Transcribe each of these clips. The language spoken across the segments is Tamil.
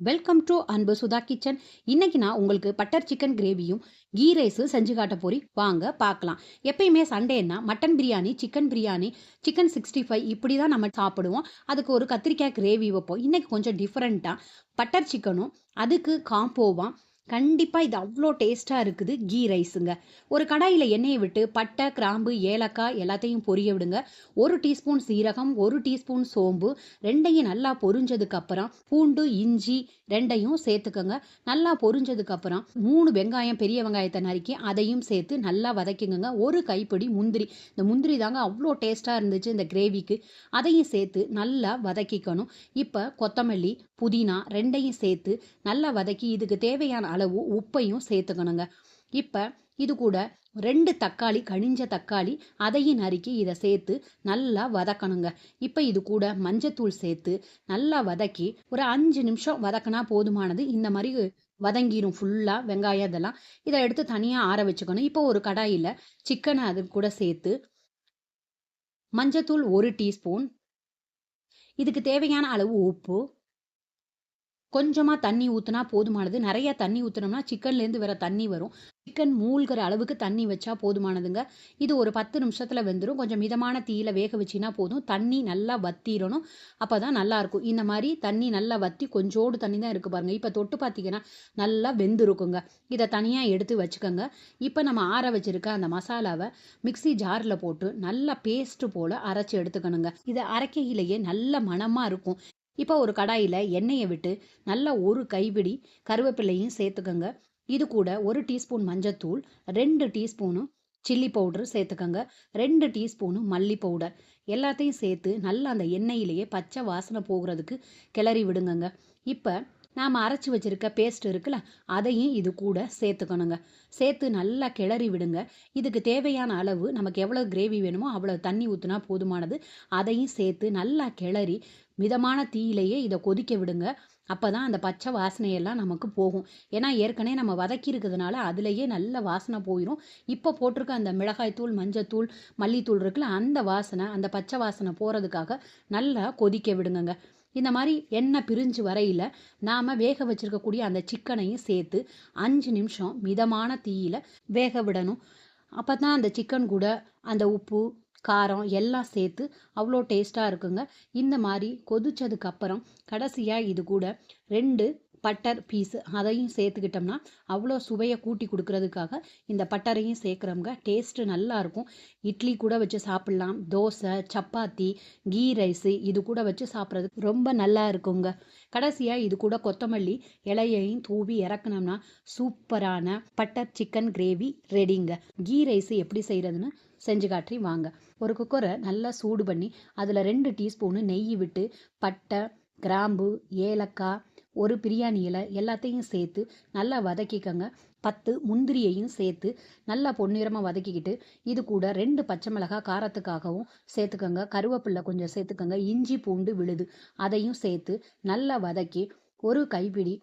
வெல்கம் டு அன்பு சுதா கிச்சன் இன்னைக்கு நான் உங்களுக்கு பட்டர் சிக்கன் கிரேவியும் கீ ரைஸும் செஞ்சு காட்ட போறி வாங்க பார்க்கலாம். எப்பயுமே சண்டேன்னா mutton biryani chicken biryani chicken sixty five இப்படி தான் நம்ம சாப்பிடுவோம். அதுக்கு ஒரு கத்திரிக்காய் கிரேவி வைப்போம். இன்னைக்கு கொஞ்சம் டிஃப்ரெண்ட்டாக பட்டர் சிக்கனும் அதுக்கு காம்போவாக கண்டிப்பாக இது அவ்வளோ டேஸ்ட்டாக இருக்குது. கீ ரைஸுங்க. ஒரு கடாயில் எண்ணெயை விட்டு பட்டை கிராம்பு ஏலக்காய் எல்லாத்தையும் பொரிய விடுங்க. ஒரு டீஸ்பூன் சீரகம் ஒரு டீஸ்பூன் சோம்பு ரெண்டையும் நல்லா பொரிஞ்சதுக்கப்புறம் பூண்டு இஞ்சி ரெண்டையும் சேர்த்துக்கோங்க. நல்லா பொரிஞ்சதுக்கப்புறம் மூணு வெங்காயம் பெரிய வெங்காயத்தை நறுக்கி அதையும் சேர்த்து நல்லா வதக்கிக்கோங்க. ஒரு கைப்பிடி முந்திரி. இந்த முந்திரி தாங்க அவ்வளோ டேஸ்ட்டாக இருந்துச்சு இந்த கிரேவிக்கு அதையும் சேர்த்து நல்லா வதக்கிக்கணும். இப்போ கொத்தமல்லி புதினா ரெண்டையும் சேர்த்து நல்லா வதக்கி இதுக்கு தேவையான அளவு உப்பையும் சேர்த்துக்கணுங்க. இப்போ இது கூட ரெண்டு தக்காளி கனிஞ்ச தக்காளி அதையும் நறுக்கி இதை சேர்த்து நல்லா வதக்கணுங்க. இப்போ இது கூட மஞ்சத்தூள் சேர்த்து நல்லா வதக்கி ஒரு அஞ்சு நிமிஷம் வதக்கினா போதுமானது. இந்த மாதிரி வதங்கிரும் ஃபுல்லாக வெங்காயம் இதெல்லாம். இதை எடுத்து தனியாக ஆற வச்சுக்கணும். இப்போ ஒரு கடாயில் சிக்கனை அது கூட சேர்த்து மஞ்சத்தூள் ஒரு டீஸ்பூன். இதுக்கு தேவையான அளவு உப்பு. கொஞ்சமாக தண்ணி ஊற்றினா போதுமானது. நிறைய தண்ணி ஊற்றினோம்னா சிக்கன்லேருந்து வர தண்ணி வரும். சிக்கன் மூழ்கிற அளவுக்கு தண்ணி வச்சா போதுமானதுங்க. இது ஒரு பத்து நிமிஷத்தில் வெந்துடும் கொஞ்சம் மிதமான தீயில வேக வச்சிங்கன்னா போதும். தண்ணி நல்லா வத்திடணும் அப்போ தான் நல்லாயிருக்கும் இந்த மாதிரி தண்ணி நல்லா வத்தி கொஞ்சோடு தண்ணி தான் இருக்குது பாருங்கள் இப்போ தொட்டு பார்த்தீங்கன்னா நல்லா வெந்திருக்குங்க. இதை தனியாக எடுத்து வச்சுக்கோங்க. இப்போ நம்ம ஆற வச்சுருக்க அந்த மசாலாவை மிக்சி ஜாரில் போட்டு நல்லா பேஸ்ட்டு போல் அரைச்சி எடுத்துக்கணுங்க. இதை அரைக்கையிலேயே நல்ல மணமாக இருக்கும். இப்போ ஒரு கடாயில் எண்ணெயை விட்டு நல்லா ஒரு கைப்பிடி கருவேப்பிலையும் சேர்த்துக்கோங்க. இது கூட ஒரு டீஸ்பூன் மஞ்சத்தூள் ரெண்டு டீஸ்பூனும் சில்லி பவுடர் சேர்த்துக்கோங்க. ரெண்டு டீஸ்பூனு மல்லி பவுடர். எல்லாத்தையும் சேர்த்து நல்லா அந்த எண்ணெயிலேயே பச்சை வாசனை போகிறதுக்கு கிளறி விடுங்கங்க. இப்போ நாம் அரைச்சி வச்சுருக்க பேஸ்ட் இருக்குல்ல அதையும் இது கூட சேர்த்துக்கணுங்க. சேர்த்து நல்லா கிளறி விடுங்க. இதுக்கு தேவையான அளவு நமக்கு எவ்வளோ கிரேவி வேணுமோ அவ்வளோ தண்ணி ஊற்றினா போதுமானது. அதையும் சேர்த்து நல்லா கிளறி மிதமான தீயிலேயே இதை கொதிக்க விடுங்க. அப்போ தான் அந்த பச்சை வாசனையெல்லாம் நமக்கு போகும். ஏன்னா ஏற்கனவே நம்ம வதக்கி இருக்கிறதுனால அதுலேயே நல்ல வாசனை போயிடும் இப்போ போட்டிருக்க அந்த மிளகாய்த்தூள் மஞ்சத்தூள் மல்லித்தூள் இருக்குல்ல அந்த வாசனை அந்த பச்சை வாசனை போகிறதுக்காக நல்லா கொதிக்க விடுங்கங்க. இந்த மாதிரி எண்ணெய் பிரிஞ்சு வரையில் நாம் வேக வச்சுருக்கக்கூடிய அந்த சிக்கனையும் சேர்த்து அஞ்சு நிமிஷம் மிதமான தீயில் வேக விடணும். அப்போ தான் அந்த சிக்கன் கூட அந்த உப்பு காரம் எல்லாம் சேர்த்து அவ்வளோ டேஸ்ட்டாக இருக்குங்க. இந்த மாதிரி கொதிச்சதுக்கப்புறம் கடைசியாக இது கூட ரெண்டு பட்டர் பீஸு அதையும் சேர்த்துக்கிட்டோம்னா அவ்வளோ சுவையை கூட்டி கொடுக்கறதுக்காக இந்த பட்டரையும் சேர்க்குறவங்க டேஸ்ட்டு நல்லாயிருக்கும் இட்லி கூட வச்சு சாப்பிட்லாம். தோசை சப்பாத்தி கீ ரைஸு இது கூட வச்சு சாப்பிட்றதுக்கு ரொம்ப நல்லா இருக்குங்க. கடைசியாக இது கூட கொத்தமல்லி இலையையும் தூவி இறக்குனோம்னா சூப்பரான பட்டர் சிக்கன் கிரேவி ரெடிங்க. கீ ரைஸு எப்படி செய்கிறதுன்னு செஞ்சு காட்டி வாங்க. ஒரு குக்கரை நல்லா சூடு பண்ணி அதில் ரெண்டு டீஸ்பூனு நெய் விட்டு பட்டை கிராம்பு ஏலக்காய் ஒரு பிரியாணி இலை எல்லாத்தையும் சேர்த்து நல்லா வதக்கிக்கோங்க. பத்து முந்திரியையும் சேர்த்து நல்லா பொன்னிறமாக வதக்கிக்கிட்டு இது கூட ரெண்டு பச்சை மிளகாய் காரத்துக்காகவும் சேர்த்துக்கோங்க. கருவேப்பில்லை கொஞ்சம் சேர்த்துக்கோங்க. இஞ்சி பூண்டு விழுது அதையும் சேர்த்து நல்லா வதக்கி ஒரு கைப்பிடி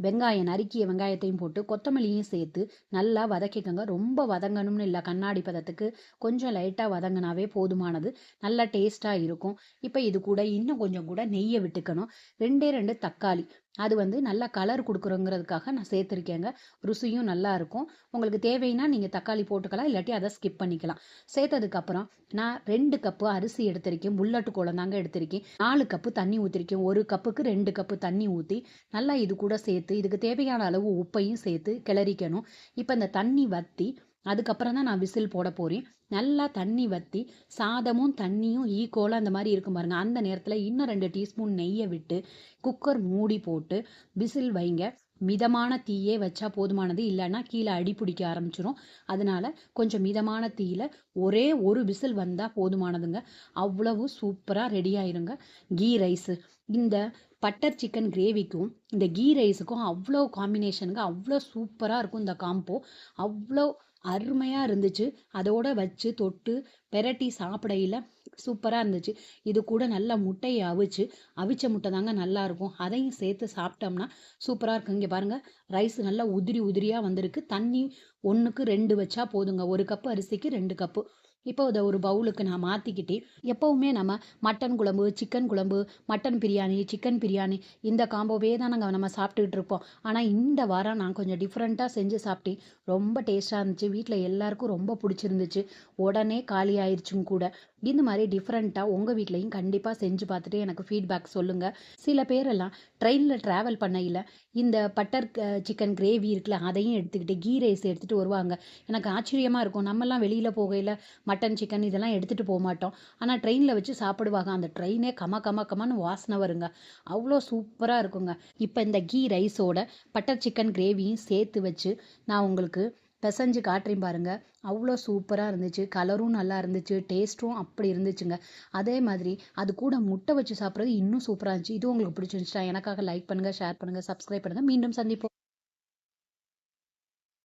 வெங்காயம் நறுக்கிய வெங்காயத்தையும் போட்டு கொத்தமல்லியும் சேர்த்து நல்லா வதக்கிக்கோங்க. ரொம்ப வதங்கணும்னு இல்லை கண்ணாடி பதத்துக்கு. கொஞ்சம் லைட்டாக வதங்கினாவே போதுமானது. நல்லா டேஸ்ட்டாக இருக்கும். இப்போ இது கூட இன்னும் கொஞ்சம் கூட நெய்யை விட்டுக்கணும். ரெண்டே ரெண்டு தக்காளி. அது வந்து நல்லா கலர் கொடுக்குறோங்கிறதுக்காக நான் சேர்த்துருக்கேங்க. ருசியும் நல்லா இருக்கும். உங்களுக்கு தேவைன்னா நீங்கள் தக்காளி போட்டுக்கலாம் இல்லாட்டி அதை ஸ்கிப் பண்ணிக்கலாம். சேர்த்ததுக்கப்புறம் நான் ரெண்டு கப்பு அரிசி எடுத்திருக்கேன். புல்லட்டு கோலம் தாங்க எடுத்திருக்கேன். நாலு கப்பு தண்ணி ஊற்றிருக்கேன் ஒரு கப்புக்கு ரெண்டு கப்பு தண்ணி ஊற்றி நல்லா இது கூட சேர்த்து இதுக்கு தேவையான அளவு உப்பையும் சேர்த்து கிளறிக்கணும். இப்போ இந்த தண்ணி வற்றி அதுக்கப்புறம் தான் நான் விசில் போட போகிறேன் நல்லா தண்ணி வற்றி சாதமும் தண்ணியும் ஈக்குவலாக அந்த மாதிரி இருக்கும் பாருங்கள் அந்த நேரத்தில் இன்னும் ரெண்டு டீஸ்பூன் நெய்யை விட்டு குக்கர் மூடி போட்டு விசில் வைங்க. மிதமான தீயே வச்சா போதுமானது இல்லைன்னா கீழே அடி பிடிக்க ஆரம்பிச்சிரும். அதனால கொஞ்சம் மிதமான தீயில் ஒரே ஒரு விசில் வந்தால் போதுமானதுங்க. அவ்வளவு சூப்பராக ரெடி ஆயிருங்க. கீ ரைஸு. இந்த பட்டர் சிக்கன் கிரேவிக்கும் இந்த கீ ரைஸுக்கும் அவ்வளோ காம்பினேஷனுங்க அவ்வளோ சூப்பராக இருக்கும் இந்த காம்போ அவ்வளோ அருமையாக இருந்துச்சு. அதோட வச்சு தொட்டு பெரட்டி சாப்பிடையில் சூப்பராக இருந்துச்சு. இது கூட நல்லா முட்டையை அவிச்சு அவிச்ச முட்டை தாங்க நல்லாயிருக்கும் அதையும் சேர்த்து சாப்பிட்டோம்னா சூப்பராக இருக்கும். இங்கே பாருங்கள் ரைஸ் நல்லா உதிரி உதிரியாக வந்திருக்கு. தண்ணி ஒன்றுக்கு ரெண்டு வச்சா போதுங்க. ஒரு கப்பு அரிசிக்கு ரெண்டு கப்பு இப்போ அதை ஒரு பவுலுக்கு நான் மாற்றிக்கிட்டு எப்போவுமே நம்ம மட்டன் குழம்பு சிக்கன் குழம்பு மட்டன் பிரியாணி சிக்கன் பிரியாணி இந்த காம்போவே தான் நாங்கள் நம்ம சாப்பிட்டுக்கிட்டு இருப்போம். ஆனால் இந்த வாரம் நான் கொஞ்சம் டிஃப்ரெண்ட்டாக செஞ்சு சாப்பிட்டேன். ரொம்ப டேஸ்ட்டாக இருந்துச்சு. வீட்டில் எல்லாருக்கும் ரொம்ப பிடிச்சிருந்துச்சு. உடனே காலி ஆயிடுச்சுங்க கூட. இந்த மாதிரி டிஃப்ரெண்ட்டாக உங்கள் வீட்லேயும் கண்டிப்பாக செஞ்சு பார்த்துட்டு எனக்கு ஃபீட்பேக் சொல்லுங்கள் சில பேரெல்லாம் ட்ரெயினில் ட்ராவல் பண்ணையில் இந்த பட்டர் சிக்கன் கிரேவி இருக்குல்ல அதையும் எடுத்துக்கிட்டு கீ ரைஸ் எடுத்துகிட்டு வருவாங்க. எனக்கு ஆச்சரியமாக இருக்கும். நம்மலாம் வெளியில் போகையில் மட்டன் சிக்கன் இதெல்லாம் எடுத்துகிட்டு போக மாட்டோம். ஆனால் ட்ரெயினில் வச்சு சாப்பிடுவாங்க. அந்த ட்ரெயினே கம கம கமன்னு வாசனை வருங்க. அவ்வளோ சூப்பராக இருக்குங்க. இப்போ இந்த கீ ரைஸோட பட்டர் சிக்கன் கிரேவியும் சேர்த்து வச்சு நான் உங்களுக்கு பிசைஞ்சு காட்டுறேன் பாருங்க. அவ்வளோ சூப்பராக இருந்துச்சு. கலரும் நல்லா இருந்துச்சு. டேஸ்ட்டும் அப்படி இருந்துச்சுங்க. அதே மாதிரி அது கூட முட்டை வச்சு சாப்பிட்றது இன்னும் சூப்பராக இருந்துச்சு. இது உங்களுக்கு பிடிச்சிருந்துச்சா எனக்காக லைக் பண்ணுங்கள் ஷேர் பண்ணுங்கள் சப்ஸ்கிரைப் பண்ணுங்கள் மீண்டும் சந்திப்போம்.